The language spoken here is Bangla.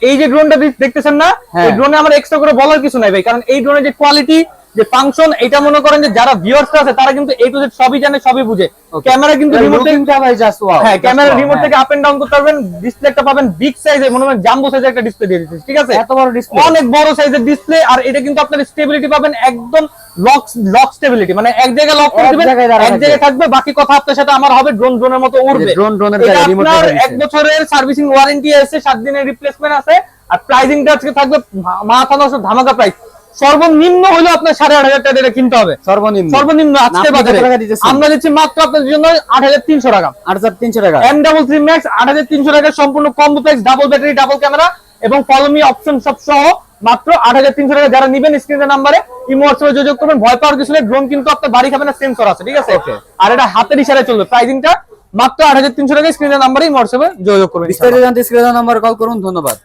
এই যে ড্রোনটা দেখতেছেন না হ্যাঁ। এই ড্রোনে আমার এক্সট্রা করে বলার কিছু নাই ভাই কারণ এই ড্রোনের যে কোয়ালিটি যে ফাংশন এটা মনে করেন যে যারা ভিউয়ার্স আছে তারা কিন্তু এই টু জেড সবই জানে সবই বুঝে। ক্যামেরা কিন্তু রিমোট থেকে ভাই জাস্ট ওয়াও হ্যাঁ ক্যামেরা রিমোট থেকে আপ এন্ড ডাউন করতে পারবেন ডিসপ্লেটা পাবেন বিগ সাইজের মনে হয় জাম্বো সাইজের একটা ডিসপ্লে দিয়ে দিচ্ছি ঠিক আছে? এত বড় ডিসপ্লে অনেক বড় সাইজের ডিসপ্লে আর এটা কিন্তু আপনার স্টেবিলিটি পাবেন একদম লক লক স্টেবিলিটি মানে এক জায়গায় লক করে দিবেন এক জায়গায় থাকবে বাকি কথা আপনার সাথে আমার হবে ড্রোন ড্রোনের মতো উড়বে। ড্রোন ড্রোনের রিমোট এক বছরের সার্ভিসিং ওয়ারেন্টি আছে সাত দিনের রিপ্লেসমেন্ট আছে আর প্রাইসিংটা আজকে থাকবে মাথা নষ্ট ধামাকা প্রাইস সর্বনিম্ন হলো আপনার সাড়ে আট হাজার টাকা কিনতে হবে। সর্বনিম্ন। সর্বনিম্ন আজকে বাজারে। আমরা দিচ্ছি মাত্র আপনার জন্য আট হাজার তিনশো টাকা। আট হাজার তিনশো টাকা। এম ডাবল থ্রি ম্যাক্স আট হাজার তিনশো টাকা সম্পূর্ণ কম্বোপ্লেক্স ডাবল ব্যাটারি ডাবল ক্যামেরা এবং ফলোমি অপশন সব সহ মাত্র আট হাজার তিনশো টাকা। যারা নিবেন স্ক্রিনের নাম্বারে ইমো হোয়াটসঅ্যাপে যোগাযোগ করবেন ভয় পাওয়ার কিছু ড্রোন কিন্তু আপনার বাড়ি খাবে না সেন্সর আছে ঠিক আছে? আর এটা হাতের ইশারায় চলবে। প্রাইসিংটা মাত্র আট হাজার তিনশো টাকা স্ক্রিনের নাম্বারে ইমো হোয়াটসঅ্যাপে যোগাযোগ করবেন বিস্তারিত জানতে স্ক্রিন কল করুন ধন্যবাদ।